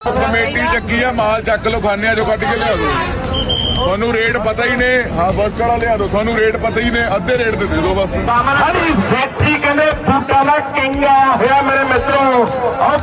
Committee ਚੱਕੀ ਆ, ਮਾਲ ਚੱਕ ਲੋ ਖਾਨਿਆਂ ਚੋਂ ਕੱਢ ਕੇ ਲਿਆ ਦੋ ਤੁਹਾਨੂੰ ਰੇਟ ਪਤਾ ਹੀ ਨੇ। ਹਾਂ ਬਸ ਵਾਲਾ ਲਿਆ ਦੋ ਤੁਹਾਨੂੰ ਰੇਟ ਪਤਾ ਹੀ ਨੇ, ਅੱਧੇ ਰੇਟ ਦੇ ਦੇ ਦੋ ਬਸ। ਸਾਡੀ ਸੇਠੀ ਕਹਿੰਦੇ, ਬੂਟਾਂ ਦਾ ਕਿੰਗ ਹੋਇਆ ਮੇਰੇ ਮਿੱਤਰੋ। ਉਹ